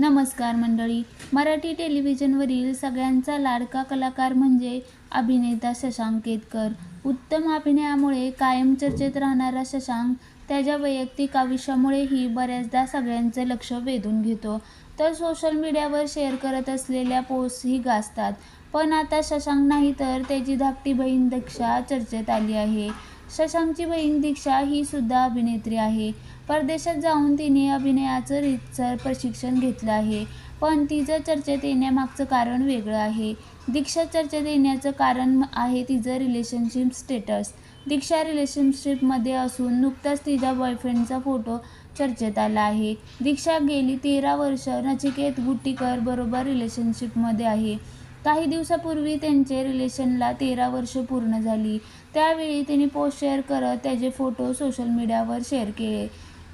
नमस्कार मंडळी. मराठी टेलिव्हिजनवरील सगळ्यांचा लाडका कलाकार म्हणजे अभिनेता शशांक केतकर. उत्तम अभिनयामुळे कायम चर्चेत राहणारा शशांक त्याच्या वैयक्तिक आयुष्यामुळेही बऱ्याचदा सगळ्यांचे लक्ष वेधून घेतो. तर सोशल मीडियावर शेअर करत असलेल्या पोस्टही गाजतात. पण आता शशांक नाही तर त्याची धाकटी बहीण दक्षा चर्चेत आली आहे. शशांकची बहीण दीक्षा ही सुद्धा अभिनेत्री आहे. परदेशात जाऊन तिने अभिनयाचं रितसर प्रशिक्षण घेतलं आहे. पण तिचं चर्चेत येण्यामागचं कारण वेगळं आहे. दीक्षा चर्चेत येण्याचं कारण आहे तिचं रिलेशनशिप स्टेटस दीक्षा रिलेशनशिपमध्ये असून नुकताच तिच्या बॉयफ्रेंडचा फोटो चर्चेत आला आहे. दीक्षा गेली तेरा वर्ष नचिकेत गुट्टीकर बरोबर रिलेशनशिपमध्ये आहे. काही दिवसापूर्वी त्यांचे रिलेशनला तेरा वर्ष पूर्ण झाली. त्यावेळी तिने पोस्ट शेअर करत त्याचे फोटो सोशल मीडियावर शेअर केले.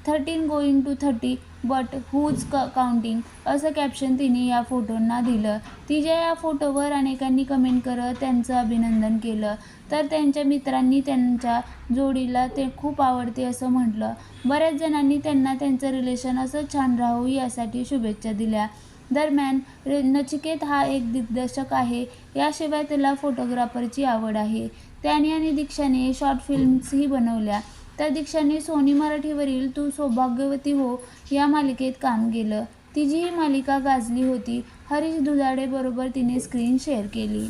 Thirteen going to thirty but who's क काउंटिंग असं कॅप्शन तिने या फोटोंना दिलं. तिच्या या फोटोवर अनेकांनी कमेंट करत त्यांचं अभिनंदन केलं. तर त्यांच्या मित्रांनी त्यांच्या जोडीला ते खूप आवडते असं म्हटलं. बऱ्याच जणांनी त्यांना त्यांचं रिलेशन असं छान राहू यासाठी शुभेच्छा दिल्या. दरम्यान रे नचिकेत हा एक दिग्दर्शक आहे. याशिवाय त्याला फोटोग्राफरची आवड आहे. त्याने आणि दीक्षाने शॉर्ट फिल्म्सही बनवल्या. तर दीक्षाने सोनी मराठीवरील तू सौभाग्यवती हो या मालिकेत काम केलं. तिची ही मालिका गाजली होती. हरीश दुधाडे बरोबर तिने स्क्रीन शेअर केली.